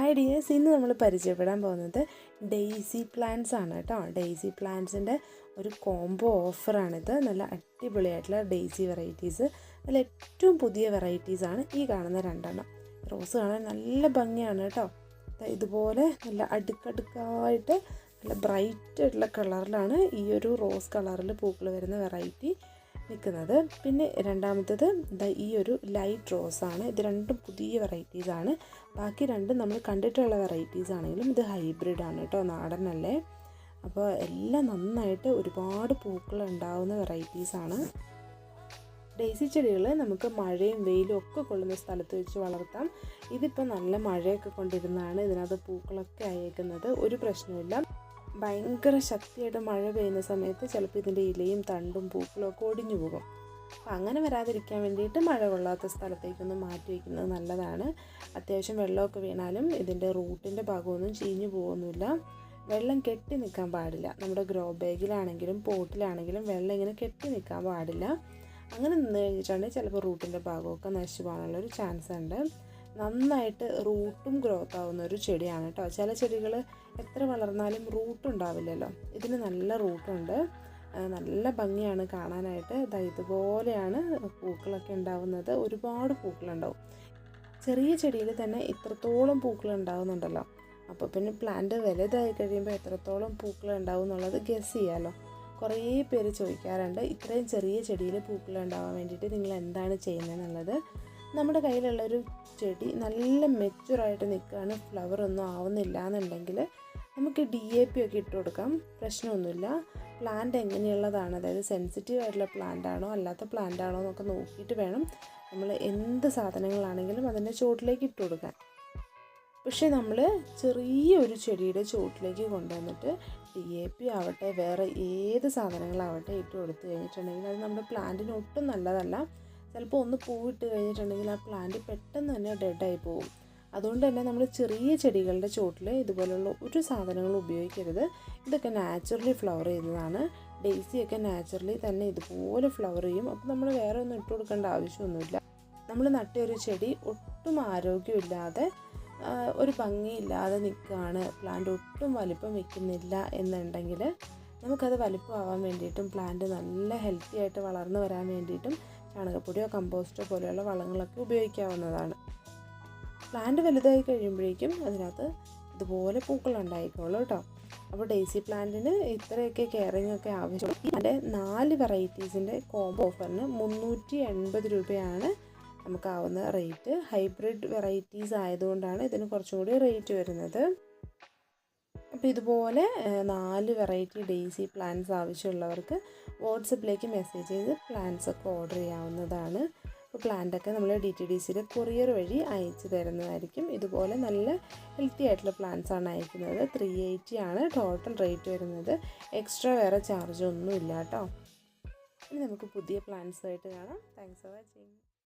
Hi dears ഇന്ന് നമ്മൾ പരിചയപ്പെടാൻ പോകുന്നത് ഡെയ്സി പ്ലാന്റ്സ് ആണ് കേട്ടോ. ഡെയ്സി പ്ലാന്റ്സിന്റെ ഒരു കോംബോ ഓഫറാണിത്. നല്ല അടിപൊളിയായിട്ടുള്ള ഡെയ്സി വെറൈറ്റീസ്. അതിൽ ഏറ്റവും പുതിയ വെറൈറ്റീസ് ആണ് ഈ കാണുന്ന രണ്ടെണ്ണം. റോസ് കാണാൻ നല്ല ഭംഗിയാണ് കേട്ടോ. ഇതുപോലെ നല്ല അടുക്കടുക്കായിട്ട് നല്ല ബ്രൈറ്റ് ആയിട്ടുള്ള കളറിലാണ് ഈ ഒരു റോസ് കളറിൽ പൂക്കൾ വരുന്ന വെറൈറ്റി. നിൽക്കുന്നത്. പിന്നെ രണ്ടാമത്തേത് ദാ ഈ ഒരു ലൈറ്റ് റോസ് ആണ്. ഇത് രണ്ടും പുതിയ വെറൈറ്റീസ് ആണ്. ബാക്കി രണ്ടും നമ്മൾ കണ്ടിട്ടുള്ള വെറൈറ്റീസ് ആണെങ്കിലും ഇത് ഹൈബ്രിഡ് ആണ് കേട്ടോ നാടനല്ലേ അപ്പോൾ എല്ലാം നന്നായിട്ട് ഒരുപാട് പൂക്കൾ ഉണ്ടാവുന്ന ആണ്. ഡേസി ചെടികൾ നമുക്ക് മഴയും വെയിലും ഒക്കെ കൊള്ളുന്ന സ്ഥലത്ത് വെച്ച് വളർത്താം. ഇതിപ്പോൾ നല്ല മഴയൊക്കെ കൊണ്ടിരുന്നാണ് ഇതിനകത്ത് പൂക്കളൊക്കെ അയക്കുന്നത് ഒരു പ്രശ്നമില്ല ഭയങ്കര ശക്തിയായിട്ട് മഴ പെയ്യുന്ന സമയത്ത് ചിലപ്പോൾ ഇതിന്റെ ഇലയും തണ്ടും പൂക്കളും ഒക്കെ ഒടിഞ്ഞു പോകും. അപ്പോൾ അങ്ങനെ വരാതിരിക്കാൻ വേണ്ടിയിട്ട് മഴ കൊള്ളാത്ത സ്ഥലത്തേക്കൊന്ന് മാറ്റി വയ്ക്കുന്നത് നല്ലതാണ്. അത്യാവശ്യം വെള്ളമൊക്കെ വീണാലും ഇതിന്റെ റൂട്ടിന്റെ ഭാഗമൊന്നും ചീഞ്ഞു പോകുന്നില്ല. വെള്ളം കെട്ടി നിൽക്കാൻ പാടില്ല. നമ്മുടെ ഗ്രോ ബാഗിലാണെങ്കിലും പോട്ടിലാണെങ്കിലും വെള്ളം ഇങ്ങനെ കെട്ടി നിൽക്കാൻ പാടില്ല. അങ്ങനെ നിന്ന് കഴിഞ്ഞിട്ടുണ്ടെങ്കിൽ ചിലപ്പോൾ റൂട്ടിന്റെ ഭാഗമൊക്കെ നശിച്ചു പോകാനുള്ളൊരു ചാൻസ് ഉണ്ട് നന്നായിട്ട് റൂട്ടും ഗ്രോത്ത് ആവുന്ന ഒരു ചെടിയാണ് കേട്ടോ. ചില ചെടികൾ എത്ര വളർന്നാലും റൂട്ട് ഉണ്ടാവില്ലല്ലോ. ഇതിന് നല്ല റൂട്ടുണ്ട്. നല്ല ഭംഗിയാണ് കാണാനായിട്ട്. ഇതാ ഇതുപോലെയാണ് പൂക്കളൊക്കെ ഉണ്ടാവുന്നത്. ഒരുപാട് പൂക്കളുണ്ടാവും. ചെറിയ ചെടിയിൽ തന്നെ ഇത്രത്തോളം പൂക്കൾ ഉണ്ടാവുന്നുണ്ടല്ലോ. അപ്പോൾ പിന്നെ പ്ലാന്റ് വലുതായി കഴിയുമ്പോൾ എത്രത്തോളം പൂക്കൾ ഉണ്ടാവും എന്നുള്ളത് ഗസ് ചെയ്യാമല്ലോ കുറേ പേര് ചോദിക്കാറുണ്ട്. ഇത്രയും ചെറിയ ചെടിയിൽ പൂക്കൾ ഉണ്ടാവാൻ വേണ്ടിയിട്ട് നിങ്ങൾ എന്താണ് ചെയ്യുന്നതെന്നുള്ളത്. നമ്മുടെ കയ്യിലുള്ളൊരു ചെടി നല്ല മെച്ചുറായിട്ട് നിൽക്കുകയാണ് ഫ്ലവർ ഒന്നും ആവുന്നില്ല എന്നുണ്ടെങ്കിൽ നമുക്ക് ഡി എ പി ഒക്കെ ഇട്ട് കൊടുക്കാം. പ്രശ്നമൊന്നുമില്ല. പ്ലാന്റ് എങ്ങനെയുള്ളതാണ്? അതായത് സെൻസിറ്റീവ് ആയിട്ടുള്ള പ്ലാന്റ് ആണോ? അല്ലാത്ത പ്ലാന്റ് ആണോ എന്നൊക്കെ നോക്കിയിട്ട് വേണം നമ്മൾ എന്ത് സാധനങ്ങളാണെങ്കിലും അതിന്റെ ചുവട്ടിലേക്ക് ഇട്ട് കൊടുക്കാൻ. പക്ഷേ നമ്മൾ ചെറിയൊരു ചെടിയുടെ ചുവട്ടിലേക്ക് കൊണ്ടുവന്നിട്ട് ഡി എ പി ആവട്ടെ വേറെ ഏത് സാധനങ്ങളാവട്ടെ ഇട്ട് കൊടുത്തു കഴിഞ്ഞിട്ടുണ്ടെങ്കിൽ അത് നമ്മുടെ പ്ലാന്റിന് ഒട്ടും നല്ലതല്ല. ചിലപ്പോൾ ഒന്ന് പൂവിട്ട് കഴിഞ്ഞിട്ടുണ്ടെങ്കിൽ ആ പ്ലാന്റ് പെട്ടെന്ന് തന്നെ ഡെഡായി പോകും. അതുകൊണ്ട് തന്നെ നമ്മൾ ചെറിയ ചെടികളുടെ ചോട്ടിൽ ഇതുപോലെയുള്ള ഒരു സാധനങ്ങൾ ഉപയോഗിക്കരുത്. ഇതൊക്കെ നാച്ചുറലി ഫ്ലവർ ചെയ്യുന്നതാണ്. ഡെയ്സിയൊക്കെ നാച്ചുറലി തന്നെ ഇതുപോലെ ഫ്ലവർ ചെയ്യും. അപ്പോൾ നമ്മൾ വേറെ ഒന്നും ഇട്ട് കൊടുക്കേണ്ട ആവശ്യമൊന്നുമില്ല. നമ്മൾ നട്ട ഒരു ചെടി ഒട്ടും ആരോഗ്യമില്ലാതെ ഒരു ഭംഗിയില്ലാതെ നിൽക്കുകയാണ്. പ്ലാന്റ് ഒട്ടും വലിപ്പം വെക്കുന്നില്ല എന്നുണ്ടെങ്കിൽ നമുക്കത് വലിപ്പമാവാൻ വേണ്ടിയിട്ടും പ്ലാന്റ് നല്ല ഹെൽത്തി ആയിട്ട് വളർന്നു വരാൻ വേണ്ടിയിട്ടും ചാണകപ്പൊടിയോ കമ്പോസ്റ്റോ പോലെയുള്ള വളങ്ങളൊക്കെ ഉപയോഗിക്കാവുന്നതാണ്. പ്ലാന്റ് വലുതായി കഴിയുമ്പോഴേക്കും അതിനകത്ത് ഇതുപോലെ പൂക്കൾ ഉണ്ടായിക്കോളൂ കേട്ടോ. അപ്പോൾ ഡെയ്സി പ്ലാന്റിന് ഇത്രയൊക്കെ കെയറിങ് ഒക്കെ ആവശ്യമുള്ളൂ. അതിന്റെ നാല് വെറൈറ്റീസിന്റെ കോംബോ ഓഫറിന് മുന്നൂറ്റി എൺപത് രൂപയാണ് നമുക്കാവുന്ന റേറ്റ്. ഹൈബ്രിഡ് വെറൈറ്റീസ് ആയതുകൊണ്ടാണ് ഇതിന് കുറച്ചും കൂടി റേറ്റ് വരുന്നത്. അപ്പോൾ ഇതുപോലെ നാല് വെറൈറ്റി ഡെയ്സി പ്ലാന്റ്സ് ആവശ്യമുള്ളവർക്ക് വാട്സപ്പിലേക്ക് മെസ്സേജ് ചെയ്ത് പ്ലാന്റ്സ് ഒക്കെ ഓർഡർ ചെയ്യാവുന്നതാണ്. അപ്പോൾ പ്ലാന്റൊക്കെ നമ്മൾ ഡി ടി ഡി സിയുടെ കൊറിയർ വഴി അയച്ചു തരുന്നതായിരിക്കും. ഇതുപോലെ നല്ല ഹെൽത്തി ആയിട്ടുള്ള പ്ലാന്റ്സ് ആണ് അയക്കുന്നത്. ത്രീ എയ്റ്റി ആണ് ടോട്ടൽ റേറ്റ് വരുന്നത്. എക്സ്ട്രാ വേറെ ചാർജ് ഒന്നും ഇല്ല കേട്ടോ. ഇനി നമുക്ക് പുതിയ പ്ലാന്റ്സുമായിട്ട് കാണാം. Thanks for watching.